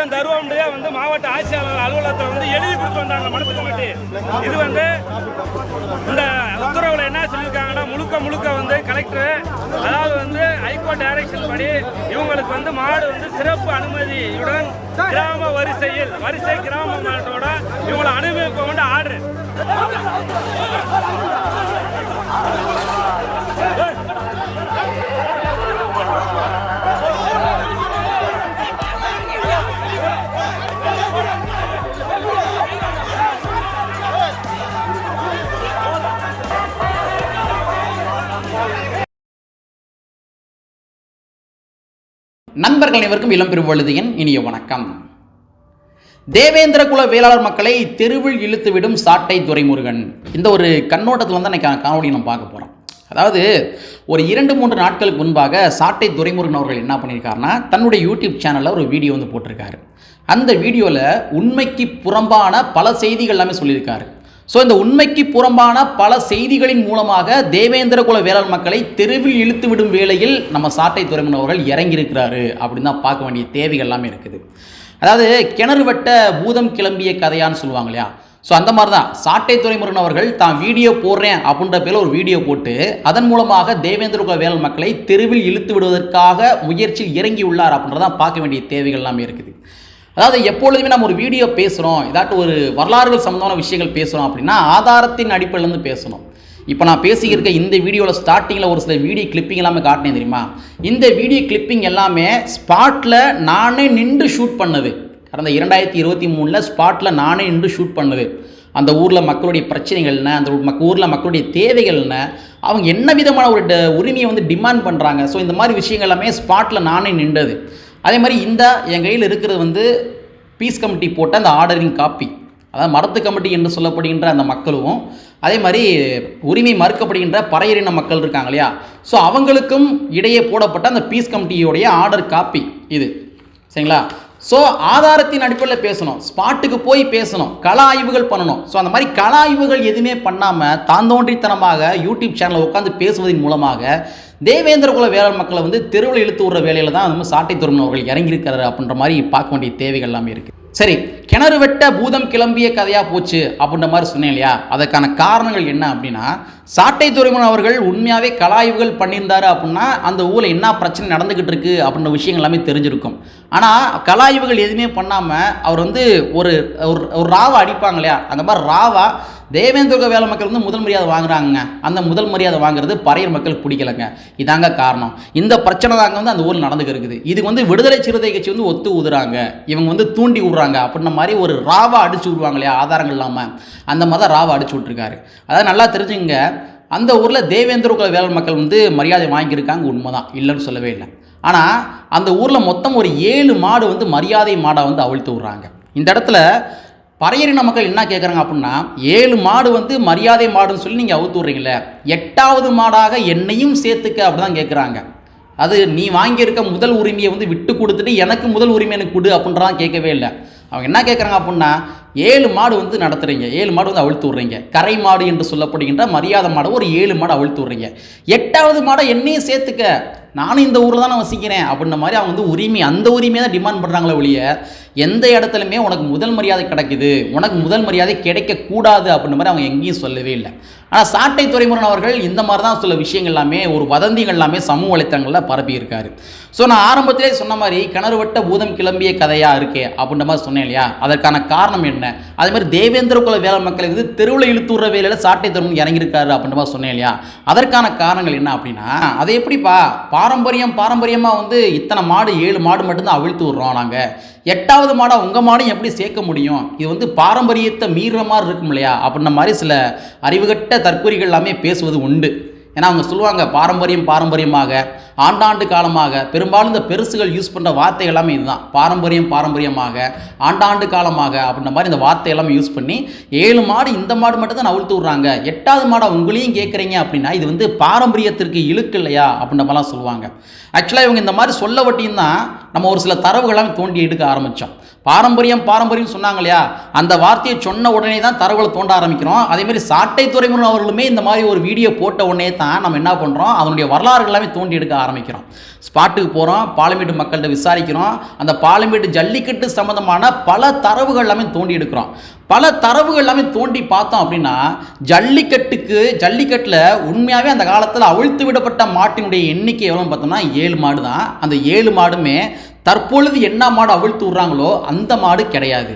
திட்டம் தருவோம்னே வந்து மாவட்ட ஆட்சியாளர் அலுவலகத்தில் வந்து எழுதி கொடுத்து வந்தாங்க மனசு கமிட்டி இது வந்து இந்த உத்தரவுல என்ன சொல்லியிருக்காங்கன்னா முழுக்க முழுக்க வந்து கலெக்டர் அதாவது வந்து ஹைகோர்ட் டைரக்ஷன் படி இவங்களுக்கு வந்து மாடு வந்து சிறப்பு அனுமதியுடன் கிராம வரிசையில் வரிசை கிராம மாட்டோட இவங்களை அனுபவிக்க வேண்டிய ஆர்டர் நண்பர்கள் அனைவருக்கும் இளம் பெருவழுதியின் இனிய வணக்கம். தேவேந்திர குல வேளாளர் மக்களை தெருவில் இழுத்துவிடும் சாட்டை துரைமுருகன். இந்த ஒரு கண்ணோட்டத்தில் வந்து இன்னைக்கு காணொலி நம்ம பார்க்க போகிறோம் அதாவது ஒரு இரண்டு மூன்று நாட்களுக்கு முன்பாக சாட்டை துரைமுருகன் அவர்கள் என்ன பண்ணியிருக்காருன்னா தன்னுடைய யூடியூப் சேனலில் ஒரு வீடியோ வந்து போட்டிருக்காரு. அந்த வீடியோவில் உண்மைக்கு புறம்பான பல செய்திகள் எல்லாமே சொல்லியிருக்காரு. ஸோ இந்த உண்மைக்கு புறம்பான பல செய்திகளின் மூலமாக தேவேந்திர குல வேளாண் மக்களை தெருவில் இழுத்து விடும் வேளையில் நம்ம சாட்டை துறைமுன் அவர்கள் இறங்கியிருக்கிறாரு அப்படின்னு தான் பார்க்க வேண்டிய தேவைகள் எல்லாமே இருக்குது. அதாவது கிணறு வெட்ட பூதம் கிளம்பிய கதையான்னு சொல்லுவாங்க இல்லையா? ஸோ அந்த மாதிரி தான். சாட்டை துறைமுருகன் அவர்கள் தான் வீடியோ போடுறேன் அப்படின்ற பேரில் ஒரு வீடியோ போட்டு அதன் மூலமாக தேவேந்திர குல வேளாண் மக்களை தெருவில் இழுத்து விடுவதற்காக முயற்சியில் இறங்கி உள்ளார் அப்படின்றதான் பார்க்க வேண்டிய தேவைகள் எல்லாமே இருக்குது. அதாவது எப்பொழுதுமே நம்ம ஒரு வீடியோ பேசுகிறோம் இதாட்டு ஒரு வரலாறுகள் சம்மந்தமான விஷயங்கள் பேசுகிறோம் அப்படின்னா ஆதாரத்தின் அடிப்படையிலேருந்து பேசணும். இப்போ நான் பேசியிருக்க இந்த வீடியோவில் ஸ்டார்டிங்கில் ஒரு சில வீடியோ கிளிப்பிங் எல்லாமே காட்டினேன் தெரியுமா? இந்த வீடியோ கிளிப்பிங் எல்லாமே ஸ்பாட்டில் நானே நின்று ஷூட் பண்ணது. கடந்த இரண்டாயிரத்தி இருபத்தி மூணில் ஸ்பாட்டில் நானே நின்று ஷூட் பண்ணது. அந்த ஊரில் மக்களுடைய பிரச்சனைகள் என்ன அந்த மக் ஊரில் மக்களுடைய தேவைகள் என்ன அவங்க என்ன விதமான ஒரு ட- உரிமையை வந்து டிமாண்ட் பண்ணுறாங்க ஸோ இந்த மாதிரி விஷயங்கள் எல்லாமே ஸ்பாட்டில் நானே நின்றது. அதே மாதிரி இந்த என் கையில் இருக்கிறது வந்து பீஸ் கமிட்டி போட்ட அந்த ஆர்டரிங் காப்பி அதாவது மரத்து கமிட்டி என்று சொல்லப்படுகின்ற அந்த மக்களும் அதே மாதிரி உரிமை மறுக்கப்படுகின்ற பறையறின மக்கள் இருக்காங்க இல்லையா? ஸோ அவங்களுக்கும் இடையே போடப்பட்ட அந்த பீஸ் கமிட்டியோடைய ஆர்டர் காப்பி இது. சரிங்களா? ஸோ ஆதாரத்தின் அடிப்படையில் பேசணும். ஸ்பாட்டுக்கு போய் பேசணும். கள ஆய்வுகள் பண்ணணும். ஸோ அந்த மாதிரி கள ஆய்வுகள் எதுவுமே பண்ணாமல் தாந்தோன்றித்தனமாக யூடியூப் சேனலில் உட்காந்து பேசுவதன் மூலமாக தேவேந்திர குல வேளாண் மக்களை வந்து தெருவில் இழுத்து விடுற வேலையில் தான் நம்ம சாட்டை துறமுன் அவர்கள் இறங்கியிருக்கிறாரு அப்படின்ற மாதிரி பார்க்க வேண்டிய தேவைகள் எல்லாமே இருக்குது சரி கிணறு வெட்ட பூதம் கிளம்பிய கதையாக போச்சு அப்படின்ற மாதிரி சொன்னேன் இல்லையா? அதற்கான காரணங்கள் என்ன அப்படின்னா சாட்டை துறைமுன் அவர்கள் உண்மையாகவே கலாய்வுகள் பண்ணியிருந்தார் அப்படின்னா அந்த ஊரில் என்ன பிரச்சனை நடந்துக்கிட்டு இருக்கு அப்படின்ற விஷயங்கள் எல்லாமே தெரிஞ்சிருக்கும். ஆனால் கலாய்வுகள் எதுவுமே பண்ணாமல் அவர் வந்து ஒரு ஒரு ஒரு ராவை அடிப்பாங்க இல்லையா? அந்த மாதிரி ராவா தேவேந்திரக வேலை மக்கள் வந்து முதல் மரியாதை வாங்குறாங்க அந்த முதல் மரியாதை வாங்குறது பறையர் மக்களுக்கு பிடிக்கலங்க. இதாங்க காரணம். இந்த பிரச்சனை தாங்க வந்து அந்த ஊரில் நடந்துக்கு இருக்குது. இதுக்கு வந்து விடுதலை சிறுத்தை கட்சி வந்து ஒத்து ஊதுறாங்க. இவங்க வந்து தூண்டி விடுறாங்க. அப்படின்ன மாதிரி ஒரு ராவாக அடிச்சு விடுவாங்க இல்லையா ஆதாரங்கள் இல்லாமல் அந்த மாதிரி தான் ராவா அடிச்சு விட்ருக்காரு அதாவது நல்லா தெரிஞ்சுங்க அந்த ஊரில் தேவேந்திர குல வேளாண் மக்கள் வந்து மரியாதை வாங்கியிருக்காங்க உண்மைதான். இல்லைன்னு சொல்லவே இல்லை. ஆனால் அந்த ஊரில் மொத்தம் ஒரு ஏழு மாடு வந்து மரியாதை மாடாக வந்து அவிழ்த்து விட்றாங்க. இந்த இடத்துல பறையறின மக்கள் என்ன கேட்குறாங்க அப்படின்னா ஏழு மாடு வந்து மரியாதை மாடுன்னு சொல்லி நீங்கள் அவுத்து விட்றீங்களே எட்டாவது மாடாக என்னையும் சேர்த்துக்க அப்படி தான் கேட்குறாங்க அது நீ வாங்கியிருக்க முதல் உரிமையை வந்து விட்டு கொடுத்துட்டு எனக்கு முதல் உரிமை எனக்கு கொடு அப்படின்றதான் கேட்கவே இல்லை. அவங்க என்ன கேட்குறாங்க அப்படின்னா ஏழு மாடு வந்து நடத்துறீங்க. ஏழு மாடு வந்து அவிழ்த்து விட்றீங்க. கரை மாடு என்று சொல்லப்படுகின்ற மரியாதை மாடை ஒரு ஏழு மாடு அவிழ்த்து விட்றீங்க. எட்டாவது மாடை என்னையும் சேர்த்துக்க. நானும் இந்த ஊரில் தான் நான் வசிக்கிறேன். அப்படின்ற மாதிரி அவங்க வந்து உரிமை அந்த உரிமையை தான் டிமாண்ட் பண்ணுறாங்களே ஒழிய எந்த இடத்துலையுமே உனக்கு முதல் மரியாதை கிடைக்குது. உனக்கு முதல் மரியாதை கிடைக்கக்கூடாது அப்படின்ற மாதிரி அவங்க எங்கேயும் சொல்லவே இல்லை. ஆனால் சாட்டை துறைமுருகன் அவர்கள் இந்த மாதிரி தான் சில விஷயங்கள் எல்லாமே ஒரு வதந்திகள் எல்லாமே சமூக வலைத்தளங்களில் பரப்பியிருக்காரு ஸோ நான் ஆரம்பத்திலே சொன்ன மாதிரி கிணறு வெட்ட பூதம் கிளம்பிய கதையாக இருக்கே அப்படின்ற மாதிரி சொன்னேன் இல்லையா? அதற்கான காரணம் என்ன? அதே மாதிரி தேவேந்திர குல வேளாண் மக்கள் வந்து தெருவில் இழுத்துற வேலையில் சாட்டை தருமன் இறங்கியிருக்காரு அப்படின்ற மாதிரி சொன்னேன் இல்லையா? அதற்கான காரணங்கள் என்ன அப்படின்னா அதை எப்படிப்பா? பாரம்பரியம் பாரம்பரியமாக வந்து இத்தனை மாடு ஏழு மாடு மட்டும்தான் அவிழ்த்து விட்றோம் நாங்கள் எட்டாவது மாடாக உங்கள் மாடையும் எப்படி சேர்க்க முடியும்? இது வந்து பாரம்பரியத்தை மீறுற மாதிரி இருக்கும் இல்லையா? அப்படின்ன மாதிரி சில அறிவுகட்ட தற்கொலைகள் எல்லாமே பேசுவது உண்டு. ஏன்னா அவங்க சொல்லுவாங்க பாரம்பரியம் பாரம்பரியமாக. ஆண்டாண்டு காலமாக. பெரும்பாலும் இந்த பெருசுகள் யூஸ் பண்ணுற வார்த்தை எல்லாமே இதுதான். பாரம்பரியம் பாரம்பரியமாக. ஆண்டாண்டு காலமாக அப்படின்ற மாதிரி இந்த வார்த்தை எல்லாமே யூஸ் பண்ணி ஏழு மாடு இந்த மாடு மட்டும் தான் அவிழ்த்து விட்றாங்க. எட்டாவது மாடை உங்களையும் கேட்குறீங்க அப்படின்னா இது வந்து பாரம்பரியத்திற்கு இழுக்கு இல்லையா அப்படின்ற மாதிரிலாம் சொல்லுவாங்க. ஆக்சுவலாக இவங்க இந்த மாதிரி சொல்ல வட்டியும் தான் நம்ம ஒரு சில தரவுகள்லாம் தோண்டி எடுக்க ஆரம்பித்தோம் பாரம்பரியம் பாரம்பரியம் சொன்னாங்க இல்லையா? அந்த வார்த்தையை சொன்ன உடனே தான் தரவுகளை தோண்ட ஆரம்பிக்கிறோம். அதே மாதிரி சாட்டை துறைமுருகன் அவர்களுமே இந்த மாதிரி ஒரு வீடியோ போட்ட உடனே தான் நம்ம என்ன பண்ணுறோம் அதனுடைய வரலாறுகள் எல்லாமே தோண்டி எடுக்க ஆரம்பிக்கிறோம். ஸ்பாட்டுக்கு போகிறோம் பாலமேடு மக்கள்கிட்ட விசாரிக்கிறோம். அந்த பாலமேடு ஜல்லிக்கட்டு சம்மந்தமான பல தரவுகள் எல்லாமே தோண்டி எடுக்கிறோம். பல தரவுகள் எல்லாமே தோண்டி பார்த்தோம் அப்படின்னா ஜல்லிக்கட்டுக்கு ஜல்லிக்கட்டில் உண்மையாகவே அந்த காலத்தில் அவிழ்த்து விடப்பட்ட மாட்டினுடைய எண்ணிக்கை எவ்வளோன்னு பார்த்தோம்னா ஏழு மாடு தான். அந்த ஏழு மாடுமே தற்பொழுது என்ன மாடு அவிழ்த்து விட்றாங்களோ அந்த மாடு கிடையாது.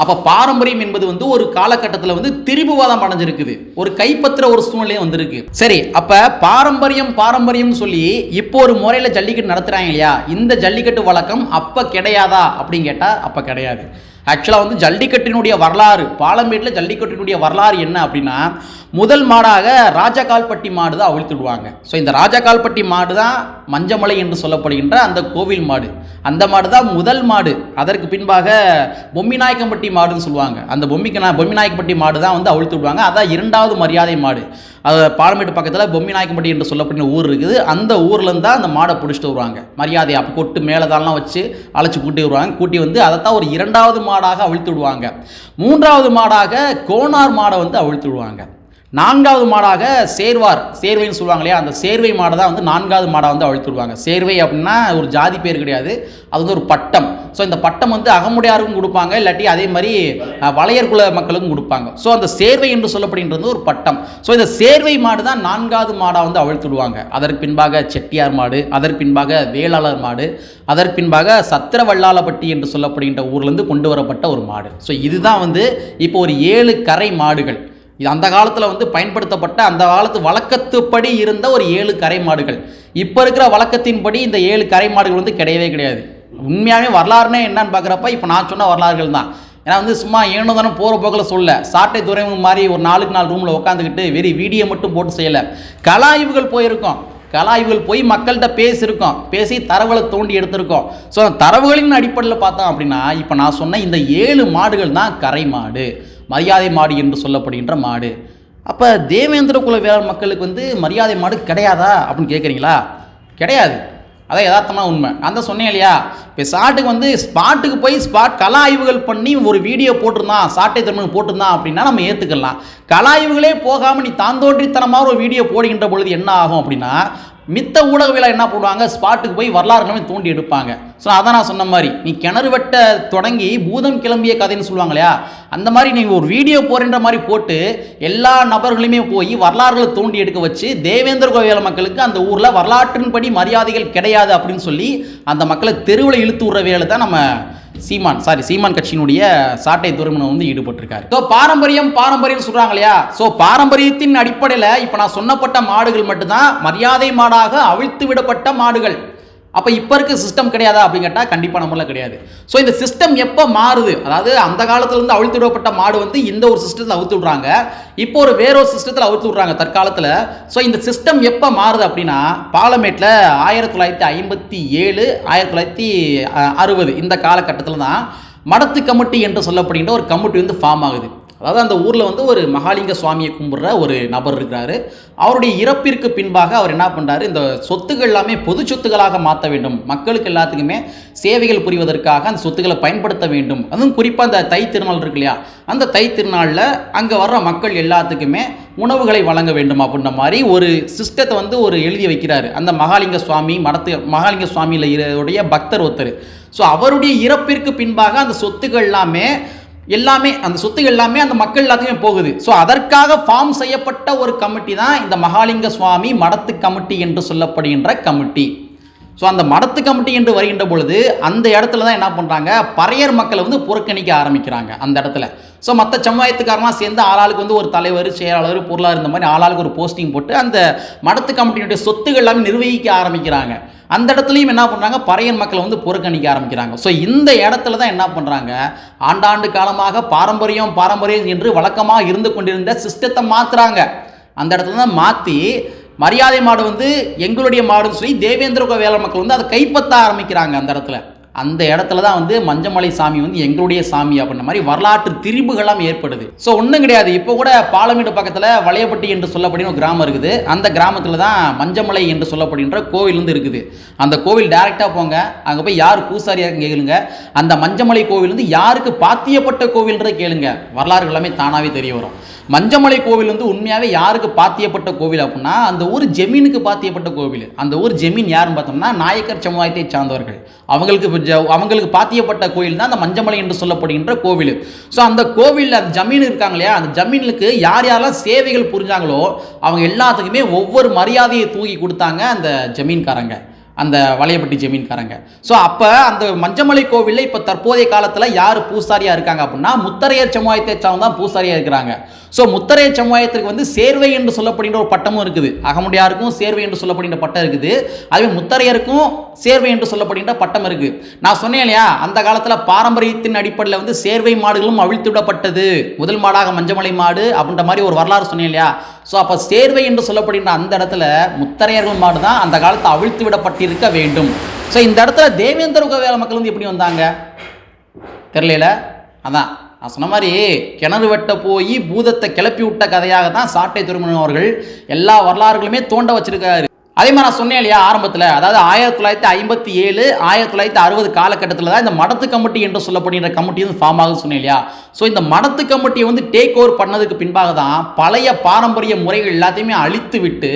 அப்போ பாரம்பரியம் என்பது வந்து ஒரு காலகட்டத்தில் வந்து திரிபுவாதம் அடைஞ்சிருக்குது. ஒரு கைப்பற்ற ஒரு சூழ்நிலையும் வந்திருக்கு. சரி அப்போ பாரம்பரியம் பாரம்பரியம்னு சொல்லி இப்போ ஒரு முறையில் ஜல்லிக்கட்டு நடத்துகிறாங்க இல்லையா? இந்த ஜல்லிக்கட்டு வழக்கம் அப்போ கிடையாதா அப்படின்னு கேட்டால் அப்போ கிடையாது. ஆக்சுவலாக வந்து ஜல்லிக்கட்டினுடைய வரலாறு பாலமேட்டில் ஜல்லிக்கட்டினுடைய வரலாறு என்ன அப்படின்னா முதல் மாடாக ராஜகால்பட்டி மாடு தான் அவிழ்த்துடுவாங்க ஸோ இந்த ராஜகால்பட்டி மாடு தான் மஞ்சமலை என்று சொல்லப்படுகின்ற அந்த கோவில் மாடு. அந்த மாடு தான் முதல் மாடு. அதற்கு பின்பாக பொம்மிநாயக்கம்பட்டி மாடுன்னு சொல்லுவாங்க. அந்த பொம்மிக்கு பொம்மிநாயக்கம்பட்டி மாடு தான் வந்து அவிழ்த்து விடுவாங்க. அதான் இரண்டாவது மரியாதை மாடு. அது பாலமேட்டு பக்கத்தில் பொம்மிநாயக்கம்பட்டி என்று சொல்லப்படுகிற ஊர் இருக்குது. அந்த ஊர்லேருந்து தான் அந்த மாடை பிடிச்சிட்டு வருவாங்க. மரியாதை அப்போ கொட்டு மேலே தான்லாம் வச்சு அழைச்சி கூட்டி வருவாங்க. கூட்டி வந்து அதை தான் ஒரு இரண்டாவது மாடு மாடாக அவிழ்த்து விடுவாங்க. மூன்றாவது மாடாக கோனார் மாடை வந்து அவிழ்த்து விடுவாங்க. நான்காவது மாடாக சேர்வார். சேர்வைன்னு சொல்லுவாங்க இல்லையா அந்த சேர்வை மாடை தான் வந்து நான்காவது மாடை வந்து அழுத்திடுவாங்க சேர்வை அப்படின்னா ஒரு ஜாதி பேர் கிடையாது. அது வந்து ஒரு பட்டம். ஸோ இந்த பட்டம் வந்து அகமுடையாருக்கும் கொடுப்பாங்க. இல்லாட்டி அதே மாதிரி வளையர்குல மக்களுக்கும் கொடுப்பாங்க. ஸோ அந்த சேர்வை என்று சொல்லப்படுகின்றது ஒரு பட்டம். ஸோ இந்த சேர்வை மாடு தான் நான்காவது மாடாக வந்து அவிழ்த்துடுவாங்க அதற்கு பின்பாக செட்டியார் மாடு அதற்கு பின்பாக வேளாளர் மாடு அதற்கு பின்பாக சத்திரவல்லாளப்பட்டி என்று சொல்லப்படுகின்ற ஊர்லேருந்து கொண்டு வரப்பட்ட ஒரு மாடு. ஸோ இதுதான் வந்து இப்போ ஒரு ஏழு கரை மாடுகள். இது அந்த காலத்தில் வந்து பயன்படுத்தப்பட்ட அந்த காலத்து வழக்கத்துப்படி இருந்த ஒரு ஏழு கரை மாடுகள். இப்போ இருக்கிற வழக்கத்தின்படி இந்த ஏழு கரை மாடுகள் வந்து கிடையவே கிடையாது. உண்மையாகவே வரலாறுனே என்னன்னு பார்க்குறப்ப இப்போ நான் சொன்ன வரலாறுகள் தான். ஏன்னா வந்து சும்மா ஏனோ தானே போகிற போக்கில் சொல்ல. சாட்டை துறைமுகம் மாதிரி ஒரு நாளுக்கு நாள் ரூமில் உட்காந்துக்கிட்டு வெறி வீடியோ மட்டும் போட்டு செய்யலை. கலாய்வுகள் போயிருக்கோம். கலாய்வுகள் போய் மக்கள்கிட்ட பேசியிருக்கோம். பேசி தரவுகளை தோண்டி எடுத்திருக்கோம். ஸோ தரவுகளின் அடிப்படையில் பார்த்தோம் அப்படின்னா இப்போ நான் சொன்ன இந்த ஏழு மாடுகள் தான் கரை மாடு. மரியாதை மாடு என்று சொல்லப்படுகின்ற மாடு. அப்போ தேவேந்திர குல வேளாண் மக்களுக்கு வந்து மரியாதை மாடு கிடையாதா அப்படின்னு கேட்குறீங்களா கிடையாது. அதான் யதார்த்தமாக உண்மை. நான் தான் சொன்னேன் இல்லையா? இப்போ சாட்டுக்கு வந்து ஸ்பாட்டுக்கு போய் ஸ்பாட் கலா ஆய்வுகள் பண்ணி ஒரு வீடியோ போட்டிருந்தான் சாட்டை திறமை போட்டிருந்தான் அப்படின்னா நம்ம ஏற்றுக்கலாம் கலா ஆய்வுகளே போகாமல் நீ தாந்தோன்றித்தனமாக ஒரு வீடியோ போடுகின்ற பொழுது என்ன ஆகும் அப்படின்னா மித்த ஊடகவியலாக என்ன பண்ணுவாங்க ஸ்பாட்டுக்கு போய் வரலாறு தோண்டி எடுப்பாங்க. ஸோ அதான் நான் சொன்ன மாதிரி நீ கிணறு வெட்ட தொடங்கி பூதம் கிளம்பிய கதைன்னு சொல்லுவாங்க இல்லையா? அந்த மாதிரி நீ ஒரு வீடியோ போறன்ற மாதிரி போட்டு எல்லா நபர்களையுமே போய் வரலாறுகளை தோண்டி எடுக்க வச்சு தேவேந்திர கோவில மக்களுக்கு அந்த ஊரில் வரலாற்றின்படி மரியாதைகள் கிடையாது அப்படின்னு சொல்லி அந்த மக்களை தெருவில் இழுத்து விடுற வேலை தான் நம்ம சீமான் சாரி சீமான் கட்சியினுடைய சாட்டை துறைமுகம் வந்து ஈடுபட்டிருக்காரு. ஸோ பாரம்பரியம் பாரம்பரியம் சொல்றாங்க இல்லையா? ஸோ பாரம்பரியத்தின் அடிப்படையில் இப்போ நான் சொன்னப்பட்ட மாடுகள் மட்டும்தான் மரியாதை மாடாக அவிழ்த்து விடப்பட்ட மாடுகள். அப்போ இப்போ இருக்க சிஸ்டம் கிடையாதா அப்படின்னு கேட்டால் கண்டிப்பாக நம்மள கிடையாது. ஸோ இந்த சிஸ்டம் எப்போ மாறுது? அதாவது அந்த காலத்துலேருந்து அவிழ்த்து விடப்பட்ட மாடு வந்து இந்த ஒரு சிஸ்டத்தில் அவுத்து விட்றாங்க இப்போ ஒரு வேற ஒரு சிஸ்டத்தில் அவுத்து விட்றாங்க தற்காலத்தில். ஸோ இந்த சிஸ்டம் எப்போ மாறுது அப்படின்னா பாலமேட்டில் ஆயிரத்தி தொள்ளாயிரத்தி ஐம்பத்தி ஏழு ஆயிரத்தி தொள்ளாயிரத்தி அறுபது இந்த காலகட்டத்தில் தான் மடத்து கமிட்டி என்று சொல்லப்படுகின்ற ஒரு கமிட்டி வந்து ஃபார்ம் ஆகுது. அதாவது அந்த ஊரில் வந்து ஒரு மகாலிங்க சுவாமியை கும்பிட்ற ஒரு நபர் இருக்கிறாரு. அவருடைய இறப்பிற்கு பின்பாக அவர் என்ன பண்ணுறாரு இந்த சொத்துக்கள் எல்லாமே பொது சொத்துக்களாக மாற்ற வேண்டும். மக்களுக்கு எல்லாத்துக்குமே சேவைகள் புரிவதற்காக அந்த சொத்துக்களை பயன்படுத்த வேண்டும். அதுவும் குறிப்பாக அந்த தை திருநாள் இருக்கு இல்லையா? அந்த தை திருநாளில் அங்கே வர்ற மக்கள் எல்லாத்துக்குமே உணவுகளை வழங்க வேண்டும் அப்படின்ற மாதிரி ஒரு சிஸ்டத்தை வந்து ஒரு எழுதி வைக்கிறாரு. அந்த மகாலிங்க சுவாமி மடத்து மகாலிங்க சுவாமியில் உடைய பக்தர் ஒருத்தர். ஸோ அவருடைய இறப்பிற்கு பின்பாக அந்த சொத்துக்கள் எல்லாமே எல்லாமே அந்த சொத்து எல்லாமே அந்த மக்கள் எல்லாத்துக்குமே போகுது. ஸோ அதற்காக ஃபார்ம் செய்யப்பட்ட ஒரு கமிட்டி தான் இந்த மகாலிங்க சுவாமி மடத்து கமிட்டி என்று சொல்லப்படுகின்ற கமிட்டி. ஸோ அந்த மடத்து கமிட்டி என்று வருகின்ற பொழுது அந்த இடத்துல தான் என்ன பண்ணுறாங்க பறையர் மக்களை வந்து புறக்கணிக்க ஆரம்பிக்கிறாங்க அந்த இடத்துல. ஸோ மற்ற சமுதாயத்துக்காரமாக சேர்ந்து ஆளாளுக்கு வந்து ஒரு தலைவர் செயலாளர் பொருளாளர் இந்த மாதிரி ஆளாளுக்கு ஒரு போஸ்டிங் போட்டு அந்த மடத்து கமிட்டியினுடைய சொத்துக்கள் எல்லாமே நிர்வகிக்க ஆரம்பிக்கிறாங்க. அந்த இடத்துலையும் என்ன பண்ணுறாங்க பறையர் மக்களை வந்து புறக்கணிக்க ஆரம்பிக்கிறாங்க. ஸோ இந்த இடத்துல தான் என்ன பண்ணுறாங்க ஆண்டாண்டு காலமாக பாரம்பரியம் பாரம்பரியம் என்று வழக்கமாக இருந்து கொண்டிருந்த சிஸ்டத்தை மாற்றுறாங்க அந்த இடத்துல தான் மாற்றி மரியாதை மாடு வந்து எங்களுடைய மாடுன்னு சொல்லி தேவேந்திர குல வேளாண் மக்கள் வந்து அதை கைப்பற்ற ஆரம்பிக்கிறாங்க அந்த இடத்துல. அந்த இடத்துல தான் வந்து மஞ்சமலை சாமி வந்து எங்களுடைய சாமி அப்படின்ற மாதிரி வரலாற்று திரிபுகள்லாம் ஏற்படுது. ஸோ ஒன்றும் கிடையாது. இப்போ கூட பாலமேடு பக்கத்தில் வளையப்பட்டி என்று சொல்லப்படுகிற ஒரு கிராமம் இருக்குது. அந்த கிராமத்தில் தான் மஞ்சமலை என்று சொல்லப்படுகின்ற கோவில் வந்து இருக்குது. அந்த கோவில் டைரெக்டாக போங்க. அங்கே போய் யார் பூசாரியாக கேளுங்க. அந்த மஞ்சமலை கோவில் வந்து யாருக்கு பாத்தியப்பட்ட கோவில்ன்றதை கேளுங்க. வரலாறு எல்லாமே தானாகவே தெரிய வரும். மஞ்சமலை கோவில் வந்து உண்மையாகவே யாருக்கு பாத்தியப்பட்ட கோவில் அப்படின்னா அந்த ஊர் ஜெமீனுக்கு பாத்தியப்பட்ட கோவில். அந்த ஊர் ஜெமீன் யாருன்னு பார்த்தோம்னா நாயக்கர் சமுதாயத்தை சார்ந்தவர்கள். அவங்களுக்கு அவங்களுக்கு பாத்தியப்பட்ட கோயில் தான் அந்த மஞ்சமலை என்று சொல்லப்படுகின்ற கோவில். ஸோ அந்த கோவிலில் அந்த ஜமீன் இருக்காங்க இல்லையா? அந்த ஜமீனுக்கு யார் யாரெல்லாம் சேவைகள் புரிஞ்சாங்களோ அவங்க எல்லாத்துக்குமே ஒவ்வொரு மரியாதையை தூக்கி கொடுத்தாங்க அந்த ஜமீன்காரங்க. அந்த வளையப்பட்டி ஜமீன்காரங்க. ஸோ அப்போ அந்த மஞ்சமலை கோவிலில் இப்போ தற்போதைய காலத்தில் யார் பூசாரியாக இருக்காங்க அப்படின்னா முத்தரையர் சமுதாயத்தை சார்ந்து தான் பூசாரியாக இருக்கிறாங்க. ஸோ முத்தரையர் சமுதாயத்திற்கு வந்து சேர்வை என்று சொல்லப்படுகின்ற ஒரு பட்டமும் இருக்குது. அகமுடையாருக்கும் சேர்வை என்று சொல்லப்படுகின்ற பட்டம் இருக்குது. அதுவே முத்தரையருக்கும் சேர்வை என்று சொல்லப்படுகின்ற பட்டம் இருக்குது நான் சொன்னேன் இல்லையா அந்த காலத்தில் பாரம்பரியத்தின் அடிப்படையில் வந்து சேர்வை மாடுகளும் அவிழ்த்து விடப்பட்டது. முதல் மாடாக மஞ்சமலை மாடு அப்படின்ற மாதிரி ஒரு வரலாறு சொன்னேன் இல்லையா. ஸோ அப்போ சேர்வை என்று சொல்லப்படுகின்ற அந்த இடத்துல முத்தரையர்கள் மாடு தான் அந்த காலத்தில் அவிழ்த்து இருக்க வேண்டும். ஸோ இந்த இடத்துல தேவேந்திர வேலை மக்கள் வந்து எப்படி வந்தாங்க? தெரியல அதான் நான் சொன்ன மாதிரி கிணறு வெட்ட போய் பூதத்தை கிளப்பி விட்ட கதையாக தான் சாட்டை திருமணம் அவர்கள் எல்லா வரலாறுகளுமே தோண்ட வச்சிருக்காரு. அதே மாதிரி நான் சொன்னேன் இல்லையா ஆரம்பத்தில். அதாவது ஆயிரத்தி தொள்ளாயிரத்தி ஐம்பத்தி ஏழு ஆயிரத்தி தொள்ளாயிரத்தி அறுபது காலகட்டத்தில் தான் இந்த மடத்து கமிட்டி என்று சொல்லப்படுகிற கமிட்டி வந்து ஃபார்ம் ஆகுது சொன்னேன் இல்லையா? ஸோ இந்த மடத்து கமிட்டியை வந்து டேக் ஓவர் பண்ணதுக்கு பின்பாக தான் பழைய பாரம்பரிய முறைகள் எல்லாத்தையுமே அழித்து விட்டு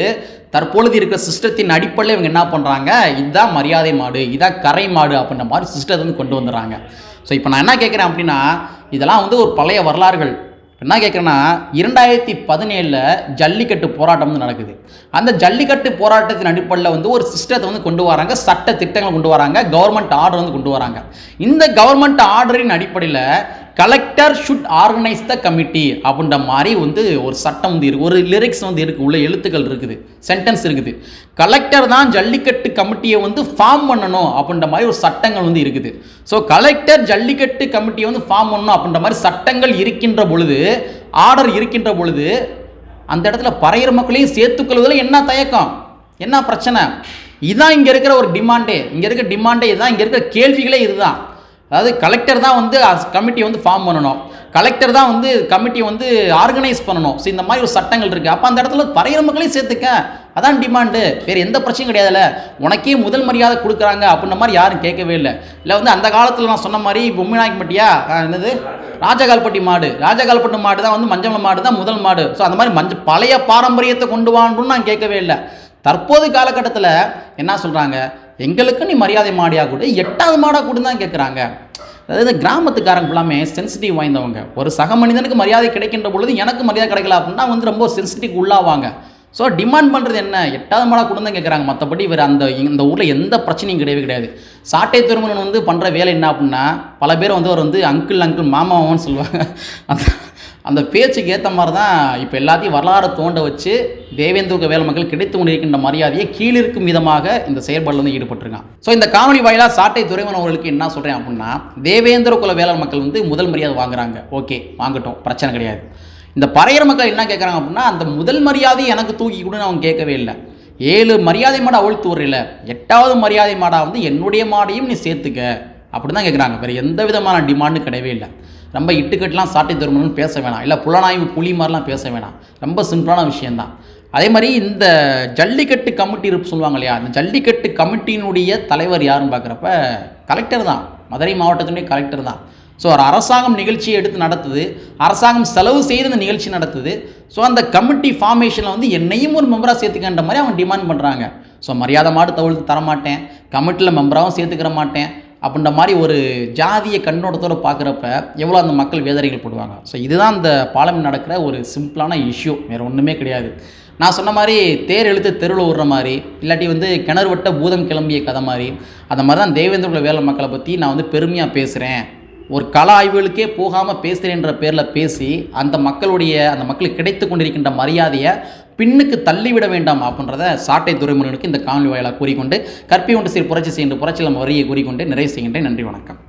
தற்பொழுது இருக்கிற சிஸ்டத்தின் அடிப்படையில் இவங்க என்ன பண்ணுறாங்க இதுதான் மரியாதை மாடு இதான் கரை மாடு அப்படின்ற மாதிரி சிஸ்டத்தை வந்து கொண்டு வந்துடுறாங்க. ஸோ இப்போ நான் என்ன கேட்குறேன் அப்படின்னா இதெல்லாம் வந்து ஒரு பழைய வரலாறுகள். என்ன கேட்குறேன்னா இரண்டாயிரத்தி பதினேழில் ஜல்லிக்கட்டு போராட்டம் வந்து நடக்குது. அந்த ஜல்லிக்கட்டு போராட்டத்தின் அடிப்படையில் வந்து ஒரு சிஸ்டத்தை வந்து கொண்டு வராங்க சட்ட திட்டங்களை கொண்டு வராங்க கவர்மெண்ட் ஆர்டர் வந்து கொண்டு வராங்க. இந்த கவர்மெண்ட் ஆர்டரின் அடிப்படையில் collector should organise the committee அப்படின்ற மாதிரி வந்து ஒரு சட்டம் வந்து இருக்கு. ஒரு லிரிக்ஸ் வந்து இருக்கு. உள்ள எழுத்துக்கள் இருக்குது. சென்டென்ஸ் இருக்குது. கலெக்டர் தான் ஜல்லிக்கட்டு கமிட்டியை வந்து ஃபார்ம் பண்ணணும் அப்படின்ற மாதிரி ஒரு சட்டங்கள் வந்து இருக்குது. ஸோ கலெக்டர் ஜல்லிக்கட்டு கமிட்டியை வந்து ஃபார்ம் பண்ணணும் அப்படின்ற மாதிரி சட்டங்கள் இருக்கின்ற பொழுது ஆர்டர் இருக்கின்ற பொழுது அந்த இடத்துல பறையிற மக்களையும் சேர்த்துக்கொள்வதில் என்ன தயக்கம்? என்ன பிரச்சனை? இதுதான் இங்கே இருக்கிற ஒரு டிமாண்டே இங்கே இருக்கிற டிமாண்டே இதுதான் இங்கே இருக்கிற கேள்விகளே இதுதான். அதாவது கலெக்டர் தான் வந்து கமிட்டி வந்து ஃபார்ம் பண்ணணும். கலெக்டர் தான் வந்து கமிட்டியை வந்து ஆர்கனைஸ் பண்ணணும். ஸோ இந்த மாதிரி ஒரு சட்டங்கள் இருக்குது அப்போ அந்த இடத்துல பறையிற மக்களையும் சேர்த்துக்க. அதான் டிமாண்டு வேறு எந்த பிரச்சனையும் கிடையாதுல்ல. உனக்கே முதல் மரியாதை கொடுக்குறாங்க அப்படின்ற மாதிரி யாரும் கேட்கவே இல்லை. இல்லை வந்து அந்த காலத்தில் நான் சொன்ன மாதிரி பொம்மிநாயக்கம்பட்டியா மட்டியா என்னது? ராஜகால்பட்டி மாடு. ராஜகால்பட்டி மாடு தான் வந்து மஞ்சள் மாடு தான் முதல் மாடு. ஸோ அந்த மாதிரி மஞ்சள் பழைய பாரம்பரியத்தை கொண்டு வாங்கணும்னு நான் கேட்கவே இல்லை. தற்போது காலகட்டத்தில் என்ன சொல்கிறாங்க எங்களுக்கு நீ மரியாதை மாடியாக கொடு. எட்டாவது மாடாக கூட தான் கேட்குறாங்க அதாவது கிராமத்துக்காரங்க ஃபுல்லாமே சென்சிட்டிவ் வாய்ந்தவங்க. ஒரு சக மனிதனுக்கு மரியாதை கிடைக்கின்ற பொழுது எனக்கு மரியாதை கிடைக்கல அப்படின்னா வந்து ரொம்ப சென்சிட்டிவ் உள்ளாவாங்க. ஸோ டிமாண்ட் பண்ணுறது என்ன? எட்டாவது மாடா கூட தான் கேட்குறாங்க மற்றபடி இவர் அந்த இந்த ஊரில் எந்த பிரச்சனையும் கிடையவே கிடையாது. சாட்டை திருமணன் வந்து பண்ணுற வேலை என்ன அப்படின்னா பல பேர் வந்து அவர் வந்து அங்கிள் அங்கிள் மாமாவான்னு சொல்லுவாங்க. அந்த பேச்சுக்கு ஏற்ற மாதிரி தான் இப்போ எல்லாத்தையும் வரலாறு தோண்ட வச்சு தேவேந்திர வேலை மக்கள் கிடைத்து கொண்டிருக்கின்ற மரியாதையை கீழிருக்கும் விதமாக இந்த செயல்பாடில் வந்து ஈடுபட்டிருக்கான் ஸோ இந்த காணொலி வாயிலாக சாட்டை துறைவன் அவர்களுக்கு என்ன சொல்கிறேன் அப்படின்னா தேவேந்திர குல வேளாண் மக்கள் வந்து முதல் மரியாதை வாங்குறாங்க. ஓகே வாங்கட்டும் பிரச்சனை கிடையாது. இந்த பறையர் மக்கள் என்ன கேட்குறாங்க அப்படின்னா அந்த முதல் மரியாதை எனக்கு தூக்கி கொடுன்னு அவங்க கேட்கவே இல்லை. ஏழு மரியாதை மாடை அவிழ்த்து விடல எட்டாவது மரியாதை மாடா வந்து என்னுடைய மாடையும் நீ சேர்த்துக்க. அப்படி தான் கேட்குறாங்க வேறு எந்த விதமான டிமாண்டும் கிடையவே இல்லை. ரொம்ப இட்டுக்கட்டுலாம் சாட்டை தருமணும்னு பேச வேணாம். இல்லை புலனாய்வு புலி மாதிரிலாம் பேச வேணாம். ரொம்ப சிம்பிளான விஷயந்தான் அதே மாதிரி இந்த ஜல்லிக்கட்டு கமிட்டி இருப்பு சொல்லுவாங்க இல்லையா? இந்த ஜல்லிக்கட்டு கமிட்டியினுடைய தலைவர் யாருன்னு பார்க்குறப்ப கலெக்டர் தான். மதுரை மாவட்டத்தினுடைய கலெக்டர் தான். ஸோ ஒரு அரசாங்கம் நிகழ்ச்சியை எடுத்து நடத்துது. அரசாங்கம் செலவு செய்து இந்த நிகழ்ச்சி நடத்துது. ஸோ அந்த கமிட்டி ஃபார்மேஷனில் வந்து என்னையும் ஒரு மெம்பராக சேர்த்துக்கன்ற மாதிரி அவங்க டிமாண்ட் பண்ணுறாங்க ஸோ மரியாதை மாடு தவிழ்த்து தரமாட்டேன். கமிட்டியில் மெம்பராகவும் சேர்த்துக்கிற மாட்டேன். அப்படின்ற மாதிரி ஒரு ஜாதிய கண்ணோட்டத்தோடு பார்க்குறப்ப எவ்வளோ அந்த மக்கள் வேதனைகள் போடுவாங்க. ஸோ இதுதான் இந்த பாலம் நடக்கிற ஒரு சிம்பிளான இஷ்யூ வேறு ஒன்றுமே கிடையாது. நான் சொன்ன மாதிரி தேர் இழுத்து தெருவில் விடுற மாதிரி இல்லாட்டி வந்து கிணறு வட்ட பூதம் கிளம்பிய கதை மாதிரி அந்த மாதிரி தான் தேவேந்திர வேலை மக்களை பற்றி நான் வந்து பெருமையாக பேசுகிறேன் ஒரு கள ஆய்வுகளுக்கே போகாமல் பேசுகிறேன்ற பேரில் பேசி அந்த மக்களுடைய அந்த மக்களுக்கு கிடைத்து கொண்டிருக்கின்ற மரியாதையை பின்னுக்கு தள்ளிவிட வேண்டாம் அப்படின்றத சாட்டை துறைமுறைகளுக்கு இந்த காணொலி வாயிலாக கூறிக்கொண்டு கற்பி ஒன்று சீர் புரட்சி செய்கின்ற புரட்சியில் நம்ம வரியை கூறிக்கொண்டு நிறைவு செய்கின்றேன். நன்றி வணக்கம்.